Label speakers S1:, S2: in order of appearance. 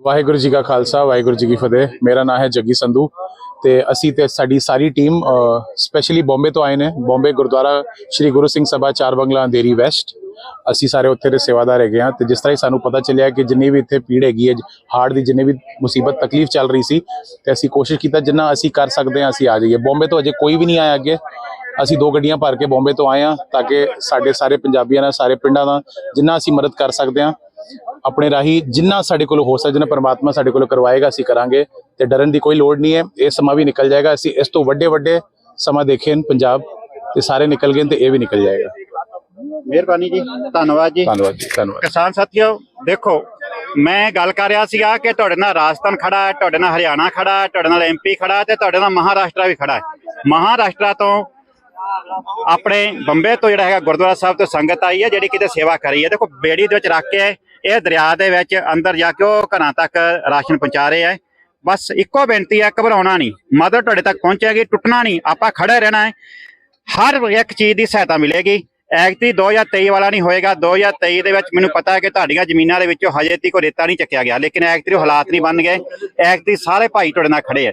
S1: ਵਾਹਿਗੁਰੂ ਜੀ ਕਾ ਖਾਲਸਾ, ਵਾਹਿਗੁਰੂ ਜੀ ਕੀ ਫਤਿਹ। ਮੇਰਾ ਨਾਮ ਹੈ ਜੱਗੀ ਸੰਧੂ ਤੇ ਅਸੀਂ ਤੇ ਸਾਡੀ ਸਾਰੀ ਟੀਮ ਸਪੈਸ਼ਲੀ ਬੰਬੇ ਤੋਂ ਆਏ ਨੇ। ਬੰਬੇ ਗੁਰਦੁਆਰਾ ਸ਼੍ਰੀ ਗੁਰੂ ਸਿੰਘ ਸਭਾ ਚਾਰ ਬੰਗਲਾ ਅੰਧੇਰੀ ਵੈਸਟ। ਅਸੀਂ ਸਾਰੇ ਉੱਥੇ ਦੇ ਸੇਵਾਦਾਰ ਹੈਗੇ ਹਾਂ ਤੇ ਜਿਸ ਤਰ੍ਹਾਂ ਹੀ ਸਾਨੂੰ ਪਤਾ ਚੱਲਿਆ ਕਿ ਜਿੰਨੀ ਵੀ ਇੱਥੇ ਪੀੜ ਹੈਗੀ ਹੈ ਹਾਰਟ ਦੀ ਜਿੰਨੀ ਵੀ ਮੁਸੀਬਤ, ਤਕਲੀਫ ਚੱਲ ਰਹੀ ਸੀ ਤੇ ਅਸੀਂ ਕੋਸ਼ਿਸ਼ ਕੀਤਾ ਜਿੰਨਾ ਅਸੀਂ ਕਰ ਸਕਦੇ ਹਾਂ, ਅਸੀਂ ਆ ਜਾਈਏ। ਬੰਬੇ ਤੋਂ ਅਜੇ ਕੋਈ ਵੀ ਨਹੀਂ ਆਇਆ ਅੱਗੇ। ਅਸੀਂ ਦੋ ਗੱਡੀਆਂ ਭਰ ਕੇ ਬੰਬੇ ਤੋਂ ਆਏ ਹਾਂ ਤਾਂ ਕਿ ਸਾਡੇ ਸਾਰੇ ਪੰਜਾਬੀਆਂ ਨਾਲ, ਸਾਰੇ ਪਿੰਡਾਂ ਨਾਲ ਜਿੰਨਾ ਅਸੀਂ ਮਦਦ ਕਰ ਸਕਦੇ ਹਾਂ। ਆਪਣੇ ਰਾਹੀਂ ਜਿੰਨਾ ਸਾਡੇ ਕੋਲ ਹੋ ਸਕਦਾ ਜਿੰਨਾ ਪਰਮਾਤਮਾ ਸਾਡੇ ਕੋਲ ਕਰਵਾਏਗਾ ਅਸੀਂ ਕਰਾਂਗੇ ਤੇ ਡਰਨ ਦੀ ਕੋਈ ਲੋੜ ਨਹੀਂ ਹੈ। ਇਹ ਸਮਾਂ ਵੀ ਨਿਕਲ ਜਾਏਗਾ। ਅਸੀਂ ਇਸ ਤੋਂ ਵੱਡੇ ਵੱਡੇ ਸਮਾਂ ਦੇਖੇ ਨੇ ਪੰਜਾਬ ਤੇ ਸਾਰੇ ਨਿਕਲ ਗਏ ਤੇ ਇਹ ਵੀ ਨਿਕਲ ਜਾਏਗਾ।
S2: ਮਿਹਰਬਾਨੀ ਜੀ। ਧੰਨਵਾਦ ਜੀ।
S1: ਧੰਨਵਾਦ ਜੀ ਧੰਨਵਾਦ।
S2: ਕਿਸਾਨ ਸਾਥੀਓ ਦੇਖੋ ਮੈਂ ਗੱਲ ਕਰ ਰਿਹਾ ਸੀਗਾ ਕਿ ਤੁਹਾਡੇ ਨਾਲ ਰਾਜਸਥਾਨ ਖੜਾ ਹੈ ਤੁਹਾਡੇ ਨਾਲ ਹਰਿਆਣਾ ਖੜਾ ਹੈ ਤੁਹਾਡੇ ਨਾਲ ਐਮਪੀ ਖੜਾ ਹੈ ਤੇ ਤੁਹਾਡੇ ਨਾਲ ਮਹਾਰਾਸ਼ਟਰ ਵੀ ਖੜਾ ਹੈ। ਮਹਾਰਾਸ਼ਟਰ ਤੋਂ ਆਪਣੇ ਬੰਬੇ ਤੋਂ ਜਿਹੜਾ ਹੈਗਾ ਗੁਰਦੁਆਰਾ ਸਾਹਿਬ ਤੋਂ ਸੰਗਤ ਆਈ ਹੈ ਜਿਹੜੀ ਕਿਤੇ ਸੇਵਾ ਕਰੀ ਹੈ। ਦੇਖੋ ਬੇੜੀ ਦੇ ਵਿੱਚ ਰੱਖ ਕੇ ਇਹ ਦਰਿਆ ਦੇ ਵਿੱਚ ਅੰਦਰ ਜਾ ਕੇ ਉਹ ਘਰਾਂ ਤੱਕ ਰਾਸ਼ਨ ਪਹੁੰਚਾ ਰਹੇ ਹੈ ਬਸ ਇੱਕੋ ਬੇਨਤੀ ਹੈ ਘਬਰਾਉਣਾ ਨਹੀਂ। ਮਦਦ ਤੁਹਾਡੇ ਤੱਕ ਪਹੁੰਚੇਗੀ ਟੁੱਟਣਾ ਨਹੀਂ। ਆਪਾਂ ਖੜੇ ਰਹਿਣਾ ਹੈ। ਹਰ ਇੱਕ ਚੀਜ਼ ਦੀ ਸਹਾਇਤਾ ਮਿਲੇਗੀ। ਐਕਟੀ 2023 ਵਾਲਾ ਨਹੀਂ ਹੋਏਗਾ। 2023 ਦੇ ਵਿੱਚ ਮੈਨੂੰ ਪਤਾ ਹੈ ਕਿ ਤੁਹਾਡੀਆਂ ਜ਼ਮੀਨਾਂ ਦੇ ਵਿੱਚੋਂ ਹਜੇ ਤੱਕ ਕੋਈ ਰੇਤਾ ਨਹੀਂ ਚੱਕਿਆ ਗਿਆ। ਲੇਕਿਨ ਐਕਤੀ ਦੇ ਹਾਲਾਤ ਨਹੀਂ ਬਣ ਗਏ। ਐਕਤੀ ਸਾਰੇ ਭਾਈ ਤੁਹਾਡੇ ਨਾਲ ਖੜੇ ਹੈ